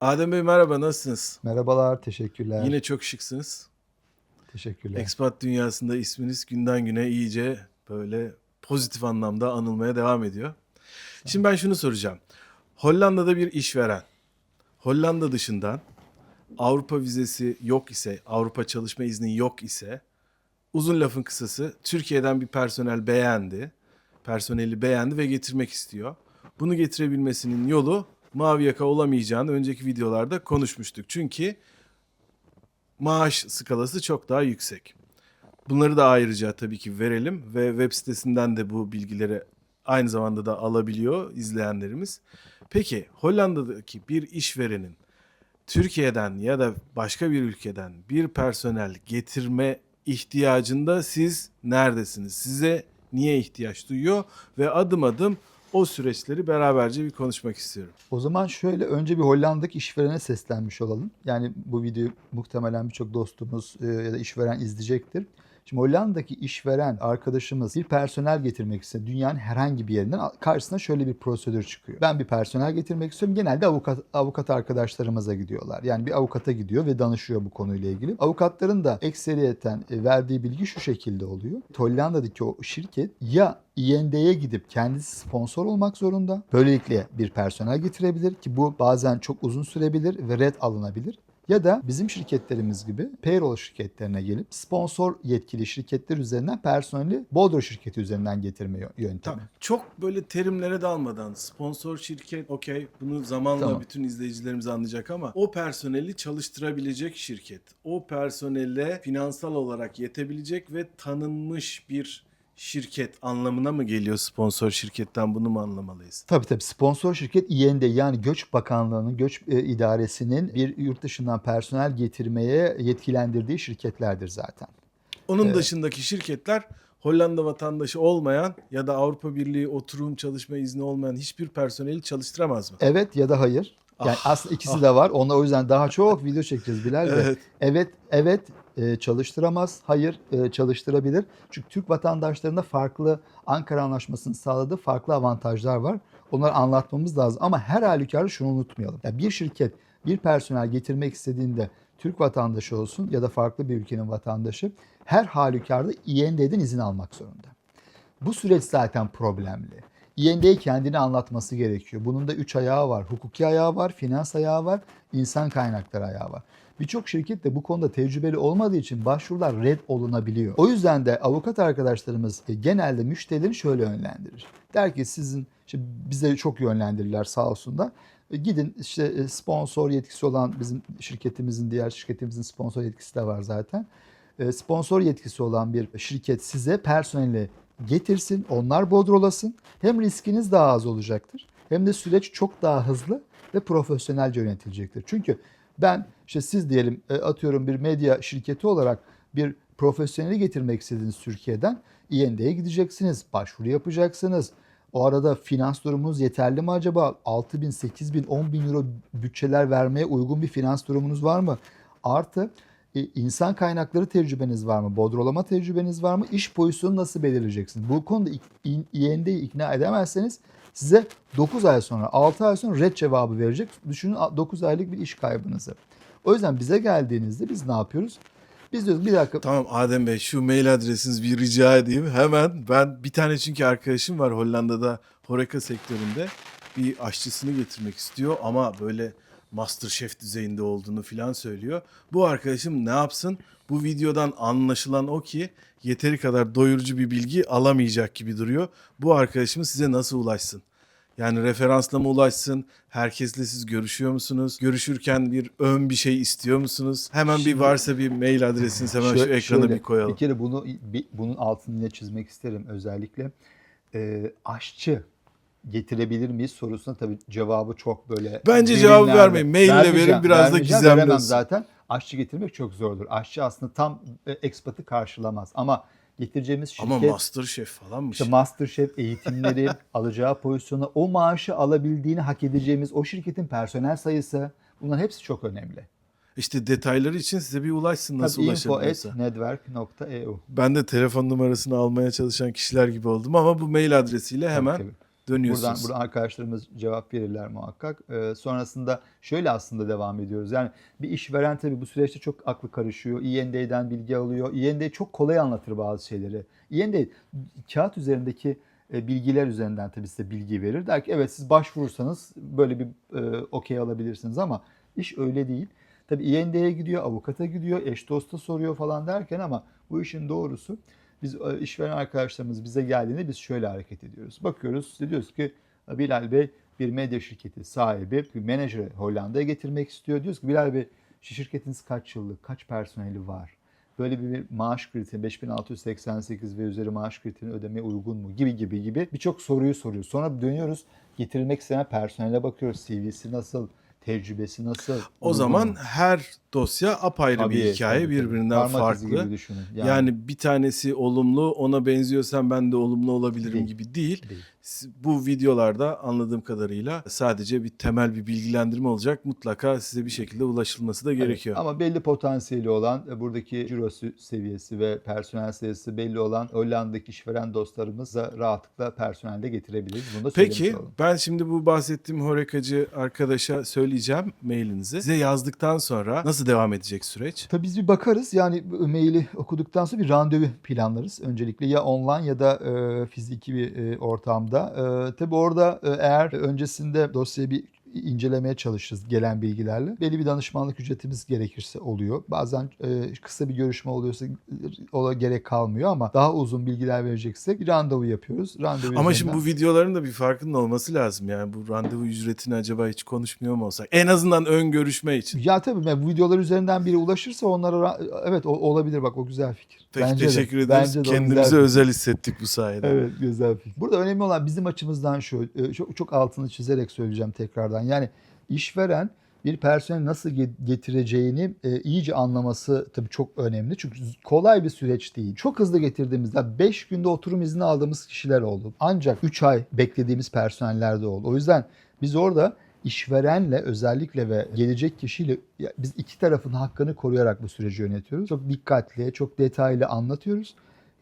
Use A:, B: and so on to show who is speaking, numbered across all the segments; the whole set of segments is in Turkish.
A: Adem Bey merhaba nasılsınız?
B: Merhabalar, teşekkürler.
A: Yine çok şıksınız.
B: teşekkürler.
A: Expat dünyasında isminiz günden güne iyice böyle pozitif anlamda anılmaya devam ediyor. Şimdi ben şunu soracağım. Hollanda'da bir işveren Hollanda dışından Avrupa vizesi yok ise, Avrupa çalışma izni yok ise uzun lafın kısası Türkiye'den bir personel beğendi. Personeli beğendi ve getirmek istiyor. Bunu getirebilmesinin yolu mavi yaka olamayacağını önceki videolarda konuşmuştuk. Çünkü maaş skalası çok daha yüksek. Bunları da ayrıca tabii ki verelim ve web sitesinden de bu bilgileri aynı zamanda da alabiliyor izleyenlerimiz. Peki Hollanda'daki bir işverenin Türkiye'den ya da başka bir ülkeden bir personel getirme ihtiyacında siz neredesiniz? Size niye ihtiyaç duyuyor ve adım adım o süreçleri beraberce bir konuşmak istiyorum.
B: O zaman şöyle önce bir Hollanda'daki işverene seslenmiş olalım. Yani bu videoyu muhtemelen birçok dostumuz e, ya da işveren izleyecektir. Şimdi Hollanda'daki işveren arkadaşımız bir personel getirmek ise dünyanın herhangi bir yerinden karşısına şöyle bir prosedür çıkıyor. Ben bir personel getirmek istiyorum. Genelde avukat avukat arkadaşlarımıza gidiyorlar. Yani bir avukata gidiyor ve danışıyor bu konuyla ilgili. Avukatların da ekseriyeten e, verdiği bilgi şu şekilde oluyor. Hollanda'daki o şirket ya IND'ye gidip kendisi sponsor olmak zorunda. Böylelikle bir personel getirebilir ki bu bazen çok uzun sürebilir ve red alınabilir. Ya da bizim şirketlerimiz gibi payroll şirketlerine gelip sponsor yetkili şirketler üzerinden personeli Bodro şirketi üzerinden getirme yö- yöntemi.
A: Tamam. Çok böyle terimlere dalmadan sponsor şirket okey bunu zamanla
B: Tamam.
A: bütün izleyicilerimiz anlayacak ama o personeli çalıştırabilecek şirket. O personele finansal olarak yetebilecek ve tanınmış bir şirket anlamına mı geliyor sponsor şirketten bunu mu anlamalıyız?
B: Tabii tabii sponsor şirket İEN'de yani Göç Bakanlığı'nın, Göç e, İdaresi'nin bir yurt dışından personel getirmeye yetkilendirdiği şirketlerdir zaten.
A: Onun
B: Evet.
A: dışındaki şirketler Hollanda vatandaşı olmayan ya da Avrupa Birliği oturum çalışma izni olmayan hiçbir personeli çalıştıramaz mı?
B: Evet ya da hayır. Yani
A: Ah,
B: aslında ikisi de var. Onlar o yüzden daha çok video çekeceğiz Bilal Bey.
A: Evet.
B: Evet, evet e, çalıştıramaz. Hayır e, çalıştırabilir. Çünkü Türk vatandaşlarında farklı Ankara Anlaşması'nın sağladığı farklı avantajlar var. Onları anlatmamız lazım. Ama her halükarda şunu unutmayalım. Ya bir şirket bir personel getirmek istediğinde Türk vatandaşı olsun ya da farklı bir ülkenin vatandaşı her halükarda IND'den izin almak zorunda. Bu süreç zaten problemli. IND'ye kendini anlatması gerekiyor. Bunun da üç ayağı var. Hukuki ayağı var, finans ayağı var, insan kaynakları ayağı var. Birçok şirket de bu konuda tecrübeli olmadığı için başvurular red olunabiliyor. O yüzden de avukat arkadaşlarımız e, genelde müşterileri şöyle yönlendirir. Der ki sizin işte bize çok yönlendirirler sağ olsunlar. E, Gidin işte e, sponsor yetkisi olan bizim şirketimizin diğer şirketimizin sponsor yetkisi de var zaten. Sponsor yetkisi olan bir şirket size personeli getirsin, onlar bodrolasın. Hem riskiniz daha az olacaktır hem de süreç çok daha hızlı ve profesyonelce yönetilecektir. Çünkü ben işte siz diyelim e, atıyorum bir medya şirketi olarak bir profesyoneli getirmek istediğiniz Türkiye'den İND'ye gideceksiniz, başvuru yapacaksınız. O arada finans durumunuz yeterli mi acaba? 6 bin, 8 bin, 10 bin euro bütçeler vermeye uygun bir finans durumunuz var mı? Artı insan kaynakları tecrübeniz var mı? Bodrolama tecrübeniz var mı? İş pozisyonu nasıl belirleyeceksiniz? Bu konuda İND'yi ikna edemezseniz size 9 ay sonra, 6 ay sonra red cevabı verecek. Düşünün 9 aylık bir iş kaybınızı. O yüzden bize geldiğinizde biz ne yapıyoruz? Biz diyoruz bir dakika
A: Tamam Adem Bey şu mail adresiniz bir rica edeyim. Hemen ben bir tane çünkü arkadaşım var Hollanda'da Horeca sektöründe bir aşçısını getirmek istiyor ama böyle Masterchef düzeyinde olduğunu filan söylüyor. Bu arkadaşım ne yapsın? Bu videodan anlaşılan o ki yeteri kadar doyurucu bir bilgi alamayacak gibi duruyor. Bu arkadaşımız size nasıl ulaşsın? Yani referansla mı ulaşsın? Herkesle siz görüşüyor musunuz? Görüşürken bir ön bir şey istiyor musunuz? Hemen bir
B: Şimdi-
A: varsa bir mail adresiniz hemen şu
B: Şö-
A: ekrana
B: şöyle,
A: bir koyalım.
B: Bir kere bunu bir- bunun altını yine çizmek isterim özellikle. Ee, aşçı getirebilir miyiz sorusuna tabii cevabı çok böyle
A: Bence cevabı vermeyin. Maille verin, biraz da olsun.
B: zaten. Aşçı getirmek çok zordur. Aşçı aslında tam e, ekspatı karşılamaz ama getireceğimiz şirket
A: Ama Masterchef falanmış.
B: işte Masterchef eğitimleri, alacağı pozisyonu, o maaşı alabildiğini hak edeceğimiz o şirketin personel sayısı bunların hepsi çok önemli.
A: İşte detayları için size bir ulaşsın nasıl
B: Tabii network.eu.
A: Ben de telefon numarasını almaya çalışan kişiler gibi oldum ama bu mail adresiyle hemen
B: Tabii,
A: dönüyorsunuz.
B: Buradan, buradan arkadaşlarımız cevap verirler muhakkak. Ee, sonrasında şöyle aslında devam ediyoruz. Yani bir işveren tabii bu süreçte çok aklı karışıyor. IND'den bilgi alıyor. IND çok kolay anlatır bazı şeyleri. IND kağıt üzerindeki e, bilgiler üzerinden tabii size bilgi verir. Der ki evet siz başvurursanız böyle bir e, okey alabilirsiniz ama iş öyle değil. Tabii IND'ye gidiyor, avukata gidiyor, eş dosta soruyor falan derken ama bu işin doğrusu biz e, işveren arkadaşlarımız bize geldiğinde biz şöyle hareket ediyoruz. Bakıyoruz size diyoruz ki Bilal Bey bir medya şirketi sahibi, bir menajeri Hollanda'ya getirmek istiyor. Diyoruz ki Bilal Bey şu şirketiniz kaç yıllık, kaç personeli var? Böyle bir maaş kriteri 5688 ve üzeri maaş kriterini ödemeye uygun mu gibi gibi gibi birçok soruyu soruyoruz. Sonra dönüyoruz getirilmek istenen personele bakıyoruz. CV'si nasıl, tecrübesi nasıl?
A: O zaman
B: mu?
A: her dosya apayrı
B: Tabii,
A: bir hikaye
B: tabii, tabii.
A: birbirinden
B: izi
A: farklı.
B: gibi düşünün.
A: Yani. bir tanesi olumlu, ona benziyorsan ben de olumlu olabilirim
B: Değil.
A: gibi değil.
B: Değil.
A: Bu videolarda anladığım kadarıyla sadece bir temel bir bilgilendirme olacak. Mutlaka size bir şekilde ulaşılması da gerekiyor.
B: Evet, ama belli potansiyeli olan, e, buradaki ciro seviyesi ve personel sayısı belli olan Hollanda'daki işveren dostlarımıza rahatlıkla personel de getirebiliriz. Bunu da
A: Peki
B: olalım.
A: ben şimdi bu bahsettiğim horekacı arkadaşa söyleyeceğim mailinizi. Size yazdıktan sonra nasıl devam edecek süreç?
B: Tabii biz bir bakarız. Yani maili okuduktan sonra bir randevu planlarız. Öncelikle ya online ya da e, fiziki bir e, ortamda. E, tabii orada e, eğer öncesinde dosyayı bir incelemeye çalışırız gelen bilgilerle. Belli bir danışmanlık ücretimiz gerekirse oluyor. Bazen e, kısa bir görüşme oluyorsa ola gerek kalmıyor ama daha uzun bilgiler vereceksek bir randevu yapıyoruz. Randevu
A: Ama şimdi bu videoların da bir farkının olması lazım. Yani bu randevu ücretini acaba hiç konuşmuyor mu olsak? En azından ön görüşme için.
B: Ya tabii yani bu videolar üzerinden biri ulaşırsa onlara ra- evet o- olabilir bak o güzel fikir.
A: Peki
B: Bence de.
A: teşekkür ederiz.
B: Bence de o güzel
A: Kendimizi özel hissettik bu sayede.
B: Evet güzel fikir. Burada önemli olan bizim açımızdan şu e, çok çok altını çizerek söyleyeceğim tekrardan. Yani işveren bir personeli nasıl ge- getireceğini e, iyice anlaması tabii çok önemli. Çünkü kolay bir süreç değil. Çok hızlı getirdiğimizde 5 günde oturum izni aldığımız kişiler oldu. Ancak 3 ay beklediğimiz personeller de oldu. O yüzden biz orada işverenle özellikle ve gelecek kişiyle biz iki tarafın hakkını koruyarak bu süreci yönetiyoruz. Çok dikkatli, çok detaylı anlatıyoruz.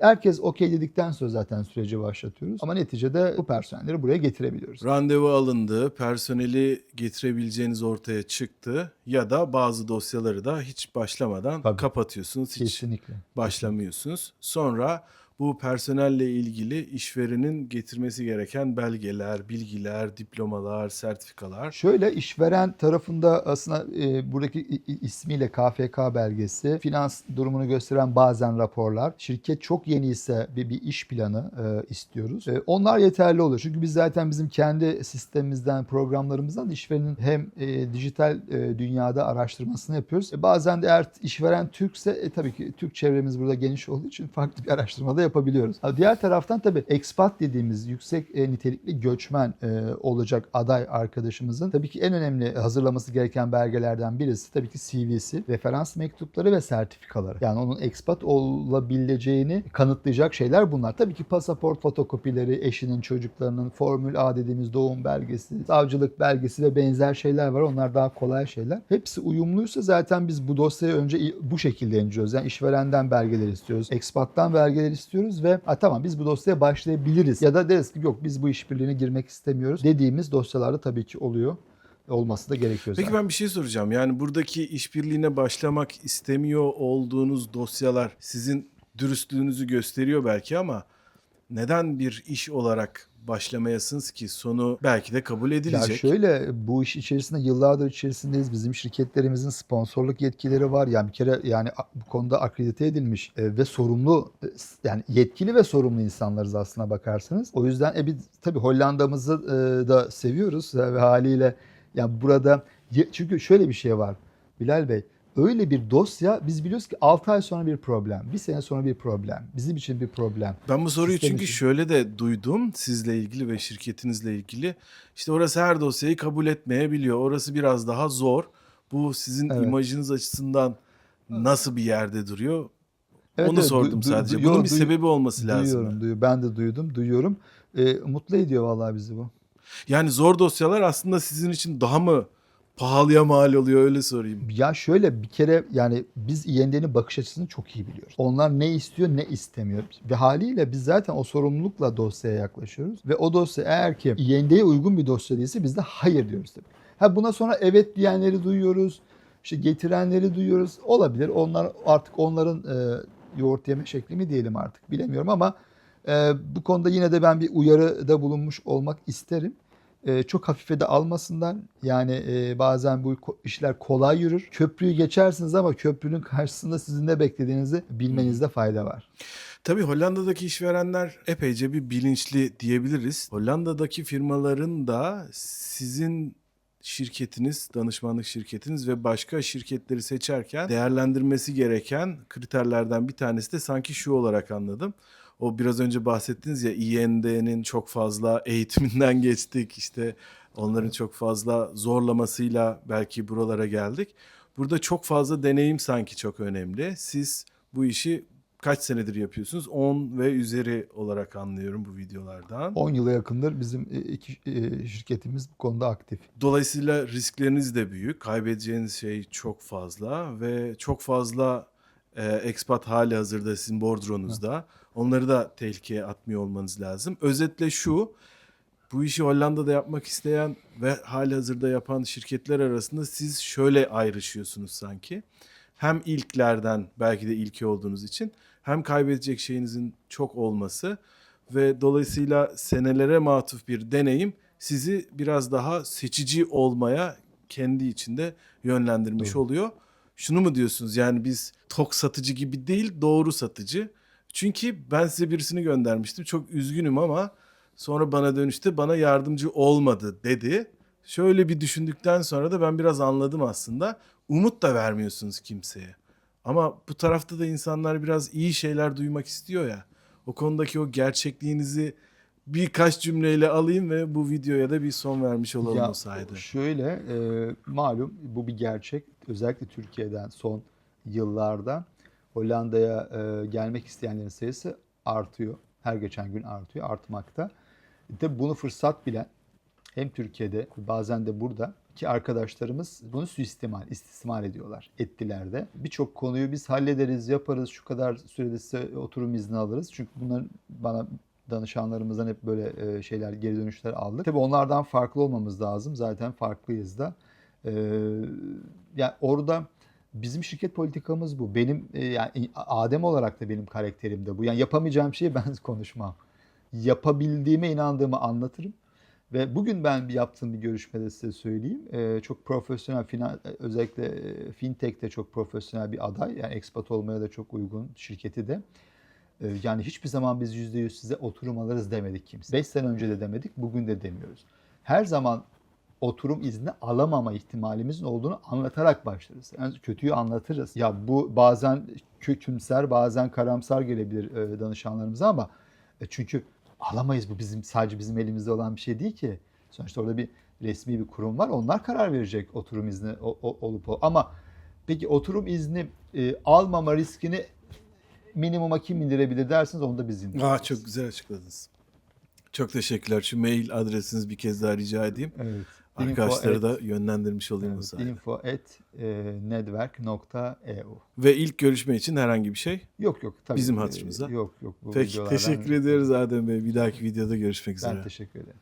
B: Herkes okey dedikten sonra zaten süreci başlatıyoruz. Ama neticede bu personelleri buraya getirebiliyoruz.
A: Randevu alındı, personeli getirebileceğiniz ortaya çıktı ya da bazı dosyaları da hiç başlamadan
B: Tabii.
A: kapatıyorsunuz, hiç
B: Kesinlikle.
A: başlamıyorsunuz. Sonra bu personelle ilgili işverenin getirmesi gereken belgeler, bilgiler, diplomalar, sertifikalar.
B: Şöyle işveren tarafında aslında e, buradaki ismiyle KFK belgesi, finans durumunu gösteren bazen raporlar, şirket çok yeni ise bir, bir iş planı e, istiyoruz. E, onlar yeterli olur. Çünkü biz zaten bizim kendi sistemimizden, programlarımızdan da işverenin hem e, dijital e, dünyada araştırmasını yapıyoruz. E, bazen de eğer işveren Türkse e, tabii ki Türk çevremiz burada geniş olduğu için farklı bir araştırma da yapabiliyoruz. Diğer taraftan tabii expat dediğimiz yüksek e, nitelikli göçmen e, olacak aday arkadaşımızın tabii ki en önemli hazırlaması gereken belgelerden birisi tabii ki CV'si, referans mektupları ve sertifikaları. Yani onun expat olabileceğini kanıtlayacak şeyler bunlar. Tabii ki pasaport fotokopileri, eşinin, çocuklarının, Formül A dediğimiz doğum belgesi, savcılık belgesi ve benzer şeyler var. Onlar daha kolay şeyler. Hepsi uyumluysa zaten biz bu dosyayı önce bu şekilde inceliyoruz. Yani işverenden belgeler istiyoruz, expat'tan belgeler istiyoruz ve "Ha, tamam biz bu dosyaya başlayabiliriz. Ya da deriz ki yok biz bu işbirliğine girmek istemiyoruz dediğimiz dosyalarda tabii ki oluyor. Olması da gerekiyor
A: Peki
B: zaten.
A: ben bir şey soracağım. Yani buradaki işbirliğine başlamak istemiyor olduğunuz dosyalar sizin dürüstlüğünüzü gösteriyor belki ama neden bir iş olarak başlamayasınız ki sonu belki de kabul
B: Ya
A: edilecek?
B: şöyle bu iş içerisinde yıllardır içerisindeyiz. Bizim şirketlerimizin sponsorluk yetkileri var. Yani bir kere yani bu konuda akredite edilmiş e, ve sorumlu e, yani yetkili ve sorumlu insanlarız aslına bakarsanız. O yüzden e, biz tabii Hollanda'mızı e, da seviyoruz ve haliyle yani burada çünkü şöyle bir şey var Bilal Bey. Öyle bir dosya biz biliyoruz ki 6 ay sonra bir problem, bir sene sonra bir problem, bizim için bir problem.
A: Ben bu soruyu
B: Sistem
A: çünkü
B: için.
A: şöyle de duydum sizle ilgili ve şirketinizle ilgili. İşte orası her dosyayı kabul etmeyebiliyor. Orası biraz daha zor. Bu sizin
B: Evet.
A: imajınız açısından nasıl bir yerde duruyor?
B: Evet,
A: Onu
B: evet,
A: sordum
B: du-
A: sadece.
B: du-
A: Bunun
B: yo,
A: bir sebebi olması lazım.
B: Duyuyorum, duyuyorum. Ben de duydum, duyuyorum. E, mutlu ediyor vallahi bizi bu.
A: Yani zor dosyalar aslında sizin için daha mı pahalıya mal oluyor öyle sorayım.
B: Ya şöyle bir kere yani biz İEND'nin bakış açısını çok iyi biliyoruz. Onlar ne istiyor ne istemiyor. Ve haliyle biz zaten o sorumlulukla dosyaya yaklaşıyoruz. Ve o dosya eğer ki İEND'ye uygun bir dosya değilse biz de hayır diyoruz tabii. Ha buna sonra evet diyenleri duyuyoruz. İşte getirenleri duyuyoruz. Olabilir. Onlar artık onların e, yoğurt yeme şekli mi diyelim artık bilemiyorum ama e, bu konuda yine de ben bir uyarıda bulunmuş olmak isterim. E, çok hafife de almasınlar. Yani e, bazen bu işler kolay yürür. Köprüyü geçersiniz ama köprünün karşısında sizin ne beklediğinizi bilmenizde fayda var.
A: Tabii Hollanda'daki işverenler epeyce bir bilinçli diyebiliriz. Hollanda'daki firmaların da sizin şirketiniz, danışmanlık şirketiniz ve başka şirketleri seçerken değerlendirmesi gereken kriterlerden bir tanesi de sanki şu olarak anladım. O biraz önce bahsettiniz ya İEND'nin çok fazla eğitiminden geçtik. işte onların çok fazla zorlamasıyla belki buralara geldik. Burada çok fazla deneyim sanki çok önemli. Siz bu işi kaç senedir yapıyorsunuz? 10 ve üzeri olarak anlıyorum bu videolardan.
B: 10 yıla yakındır bizim e, iki e, şirketimiz bu konuda aktif.
A: Dolayısıyla riskleriniz de büyük. Kaybedeceğiniz şey çok fazla ve çok fazla e, expat hali hazırda sizin bordronuzda. Onları da tehlikeye atmıyor olmanız lazım. Özetle şu, bu işi Hollanda'da yapmak isteyen ve hali hazırda yapan şirketler arasında siz şöyle ayrışıyorsunuz sanki. Hem ilklerden belki de ilki olduğunuz için hem kaybedecek şeyinizin çok olması ve dolayısıyla senelere matuf bir deneyim sizi biraz daha seçici olmaya kendi içinde yönlendirmiş
B: Doğru.
A: oluyor. Şunu mu diyorsunuz yani biz tok satıcı gibi değil doğru satıcı. Çünkü ben size birisini göndermiştim çok üzgünüm ama sonra bana dönüşte bana yardımcı olmadı dedi. Şöyle bir düşündükten sonra da ben biraz anladım aslında. Umut da vermiyorsunuz kimseye. Ama bu tarafta da insanlar biraz iyi şeyler duymak istiyor ya. O konudaki o gerçekliğinizi birkaç cümleyle alayım ve bu videoya da bir son vermiş olalım
B: Ya,
A: o sayede.
B: Şöyle e, malum bu bir gerçek. Özellikle Türkiye'den son yıllarda Hollanda'ya e, gelmek isteyenlerin sayısı artıyor. Her geçen gün artıyor, artmakta. Tabi bunu fırsat bilen hem Türkiye'de bazen de burada ki arkadaşlarımız bunu suistimal, istismar ediyorlar. Ettiler de. Birçok konuyu biz hallederiz, yaparız, şu kadar sürede size oturum izni alırız. Çünkü bunların bana danışanlarımızdan hep böyle e, şeyler, geri dönüşler aldık. Tabii onlardan farklı olmamız lazım. Zaten farklıyız da. Ee, yani orada bizim şirket politikamız bu. Benim e, yani Adem olarak da benim karakterim de bu. Yani yapamayacağım şeyi ben konuşmam. Yapabildiğime inandığımı anlatırım. Ve bugün ben bir yaptığım bir görüşmede size söyleyeyim. Ee, çok profesyonel, finan, özellikle e, fintech'te çok profesyonel bir aday. Yani expat olmaya da çok uygun şirketi de. Yani hiçbir zaman biz %100 size oturum alırız demedik kimse. 5 sene önce de demedik, bugün de demiyoruz. Her zaman oturum izni alamama ihtimalimizin olduğunu anlatarak başlarız. Yani kötüyü anlatırız. Ya bu bazen kötümser, bazen karamsar gelebilir e, danışanlarımıza ama e, çünkü alamayız bu bizim sadece bizim elimizde olan bir şey değil ki. Sonuçta orada bir resmi bir kurum var. Onlar karar verecek oturum izni olup o. Ama peki oturum izni e, almama riskini minimuma kim indirebilir derseniz onu da biz indiririz.
A: Aa, çok güzel açıkladınız. Çok teşekkürler. Şu mail adresinizi bir kez daha rica edeyim.
B: Evet.
A: Arkadaşları da yönlendirmiş olayım o
B: Evet,
A: sayede.
B: info at e, network.eu.
A: Ve ilk görüşme için herhangi bir şey.
B: Yok yok tabii.
A: Bizim
B: e,
A: hatırımıza.
B: Yok yok. Bu
A: Peki teşekkür ediyoruz Adem Bey. Bir dahaki videoda görüşmek üzere.
B: Ben teşekkür ederim.